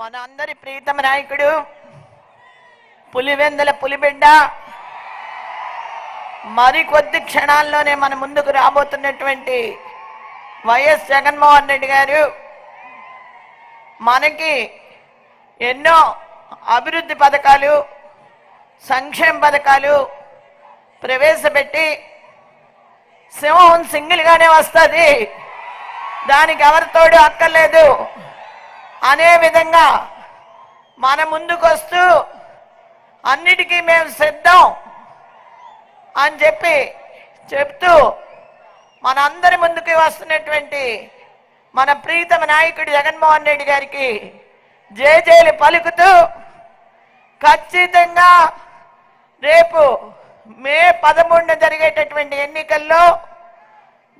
మన అందరి ప్రీతమ నాయకుడు. పులివెందల పులిబిడ్డ మరికొద్ది క్షణాల్లోనే మన ముందుకు రాబోతున్నటువంటి వైఎస్ జగన్మోహన్ రెడ్డి గారు మనకి ఎన్నో అభివృద్ధి పథకాలు సంక్షేమ పథకాలు ప్రవేశపెట్టి సింహం సింగిల్గానే వస్తుంది. దానికి ఎవరితోడు అక్కర్లేదు. అనే విధంగా మన ముందుకు వస్తూ అన్నిటికీ మేము సిద్ధం అని చెప్పి చెప్తూ మనందరి ముందుకి వస్తున్నటువంటి మన ప్రీతమ నాయకుడు జగన్మోహన్ రెడ్డి గారికి జేజేలు పలుకుతూ ఖచ్చితంగా రేపు మే పదమూడున జరిగేటటువంటి ఎన్నికల్లో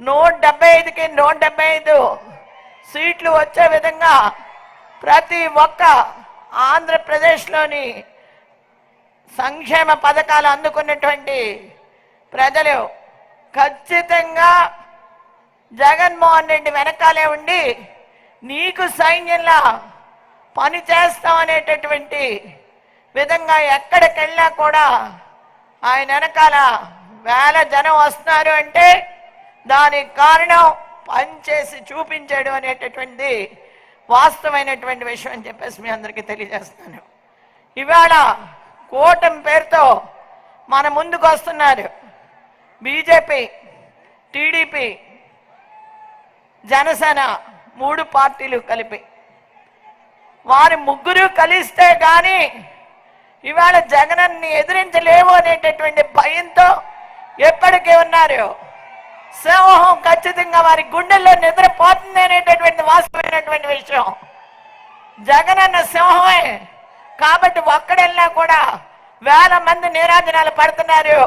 నూట డెబ్బై ఐదుకి నూట డెబ్బై ఐదు సీట్లు వచ్చే విధంగా ప్రతి ఒక్క ఆంధ్రప్రదేశ్లోని సంక్షేమ పథకాలు అందుకున్నటువంటి ప్రజలు ఖచ్చితంగా జగన్మోహన్ రెడ్డి వెనకాలే ఉండి నీకు సైన్యంలా పని చేస్తామనేటటువంటి విధంగా ఎక్కడికెళ్ళినా కూడా ఆయన వెనకాల వేల జనం వస్తున్నారు అంటే దానికి కారణం పనిచేసి చూపించాడు అనేటటువంటి వాస్తవమైనటువంటి విషయం అని చెప్పేసి మీ అందరికీ తెలియజేస్తున్నాను. ఇవాళ కూటమి పేరుతో మన ముందుకు వస్తున్నారు బీజేపీ టీడీపీ జనసేన మూడు పార్టీలు కలిపి. వారి ముగ్గురు కలిస్తే కానీ ఇవాళ జగనన్ని ఎదిరించలేవు అనేటటువంటి భయంతో ఎప్పటికీ ఉన్నారు. సింహం ఖచ్చితంగా వారి గుండెల్లో నిద్రపోతుంది అనేటటువంటి వాస్తవమైనటువంటి విషయం. జగనన్న సింహమే. కాబట్టి ఒక్కడెళ్ళినా కూడా వేల మంది నీరాజనాలు పడుతున్నారు.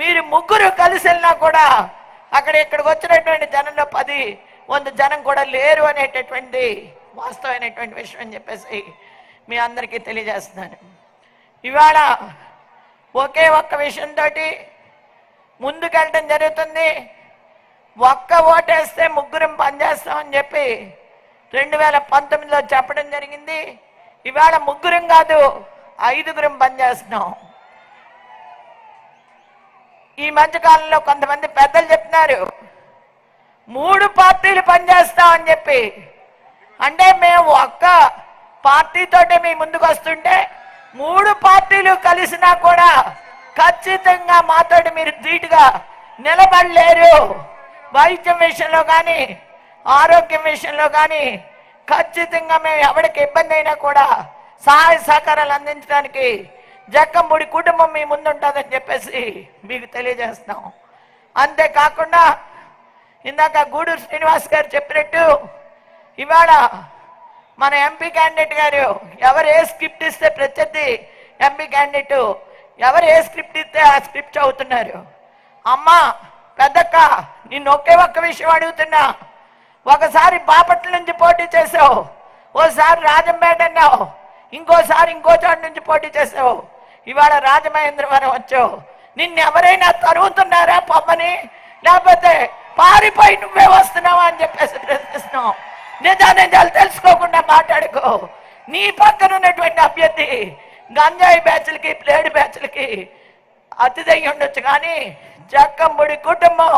మీరు ముగ్గురు కలిసి వెళ్ళినా కూడా అక్కడ ఇక్కడికి వచ్చినటువంటి జనంలో పది వంద జనం కూడా లేరు అనేటటువంటి వాస్తవమైనటువంటి విషయం అని చెప్పేసి మీ అందరికీ తెలియజేస్తున్నాను. ఇవాళ ఒకే ఒక్క విషయంతో ముందుకెళ్ళడం జరుగుతుంది. ఒక్క ఓటేస్తే ముగ్గురం పనిచేస్తామని చెప్పి రెండు వేల పంతొమ్మిదిలో చెప్పడం జరిగింది. ఇవాళ ముగ్గురం కాదు ఐదుగురం పనిచేస్తున్నాం. ఈ మధ్యకాలంలో కొంతమంది పెద్దలు చెప్తున్నారు మూడు పార్టీలు పనిచేస్తామని చెప్పి. అంటే మేము ఒక్క పార్టీతోటే మీ ముందుకు వస్తుంటే మూడు పార్టీలు కలిసినా కూడా ఖచ్చితంగా మాతోటి మీరు ధీటుగా నిలబడలేరు. వైద్యం విషయంలో కానీ ఆరోగ్యం విషయంలో కానీ ఖచ్చితంగా మేము ఎవరికి ఇబ్బంది అయినా కూడా సహాయ సహకారాలు అందించడానికి జక్కంబుడి కుటుంబం మీ ముందుంటుందని చెప్పేసి మీకు తెలియజేస్తాం అంతేకాకుండా ఇందాక గూడూరు శ్రీనివాస్ గారు చెప్పినట్టు ఇవాళ మన ఎంపీ క్యాండిడేట్ గారు ఎవరు ఏ స్క్రిప్ట్ ఇస్తే ప్రత్యర్థి ఎంపీ క్యాండిడేట్ ఎవరు ఏ స్క్రిప్ట్ ఇస్తే ఆ స్క్రిప్ట్ చదువుతున్నారు? అమ్మా పెద్దక్క నిన్ను ఒకే ఒక్క విషయం అడుగుతున్నా. ఒకసారి బాపట్ల నుంచి పోటీ చేసావు. ఓసారి రాజంపేట అన్నావు. ఇంకోసారి ఇంకో చోట నుంచి పోటీ చేసావు. ఇవాళ రాజమహేంద్రవరం వచ్చావు. నిన్ను ఎవరైనా తరుగుతున్నారా పొమ్మని? లేకపోతే పారిపోయి నువ్వే వస్తున్నావా అని చెప్పేసి ప్రశ్నిస్తున్నావు. నిజా నిజాలు తెలుసుకోకుండా మాట్లాడుకో. నీ పక్కన ఉన్నటువంటి అభ్యర్థి గంజాయి బ్యాచ్లకి ప్లేడ్ బ్యాచ్లకి అతిథి ఉండొచ్చు కానీ జక్కంబుడి కుటుంబం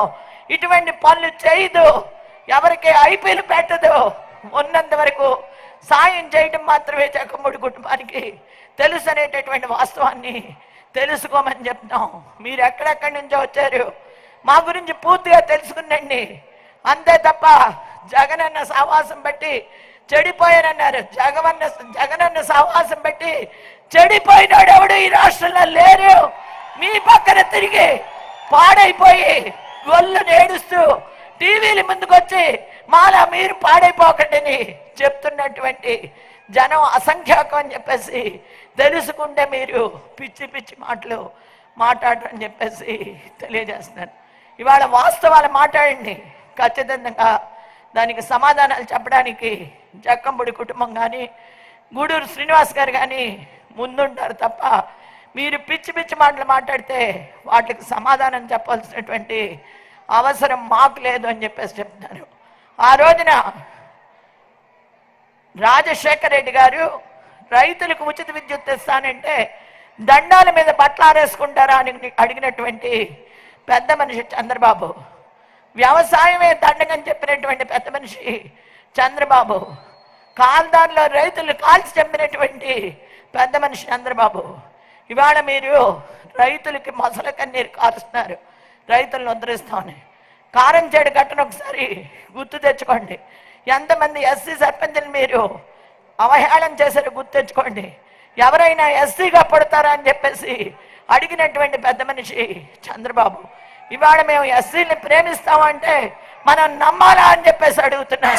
ఇటువంటి పనులు చేయదు. ఎవరికి ఐపీలు పెట్టదు. ఉన్నంత వరకు సాయం చేయడం మాత్రమే జక్కంబుడి కుటుంబానికి తెలుసు అనేటటువంటి వాస్తవాన్ని తెలుసుకోమని చెప్తాం మీరు ఎక్కడెక్కడి నుంచో వచ్చారు? మా గురించి పూర్తిగా తెలుసుకునండి. అంతే తప్ప జగనన్న సహవాసం బట్టి చెడిపోయానన్నారు. జగవన్న జగనన్న సహవాసం బట్టి చెడిపోయినాడు ఎవడు? ఈ రాష్ట్రంలో లేరు. మీ పక్కన తిరిగి పాడైపోయి ఒళ్ళు నేడుస్తూ టీవీల ముందుకు వచ్చి మాలా మీరు పాడైపోకండిని చెప్తున్నటువంటి జనం అసంఖ్యాకం అని చెప్పేసి తెలుసుకుంటే మీరు పిచ్చి పిచ్చి మాటలు మాట్లాడరని చెప్పేసి తెలియజేస్తున్నాను ఇవాళ వాస్తవాలు మాట్లాడండి. ఖచ్చితంగా దానికి సమాధానాలు చెప్పడానికి జక్కంబుడి కుటుంబం కానీ గూడూరు శ్రీనివాస్ గారు కానీ ముందుంటారు తప్ప మీరు పిచ్చి పిచ్చి మాటలు మాట్లాడితే వాటికి సమాధానం చెప్పాల్సినటువంటి అవసరం మాకు లేదు అని చెప్పేసి చెప్తున్నారు. ఆ రోజున రాజశేఖర రెడ్డి గారు రైతులకు ఉచిత విద్యుత్ ఇస్తానంటే దండాల మీద బట్టలు ఆరేసుకుంటారా? అని అడిగినటువంటి పెద్ద మనిషి చంద్రబాబు. వ్యవసాయమే దండగని చెప్పినటువంటి పెద్ద మనిషి చంద్రబాబు. కాల్దాన్లో రైతులు కాల్చి చంపినటువంటి పెద్ద మనిషి చంద్రబాబు. ఇవాళ మీరు రైతులకి మసల కన్నీరు కారుస్తున్నారు. రైతులను ఉద్ధరిస్తామని. కారం చెడు కట్టను ఒకసారి గుర్తు తెచ్చుకోండి. ఎంతమంది ఎస్సీ సర్పంచ్ని మీరు అవహేళన చేశారు గుర్తు తెచ్చుకోండి. ఎవరైనా ఎస్సీగా పడతారా అని చెప్పేసి అడిగినటువంటి పెద్ద మనిషి చంద్రబాబు ఇవాళ మేము ఎస్సీని ప్రేమిస్తామంటే మనం నమ్మాలా? అని చెప్పేసి అడుగుతున్నాం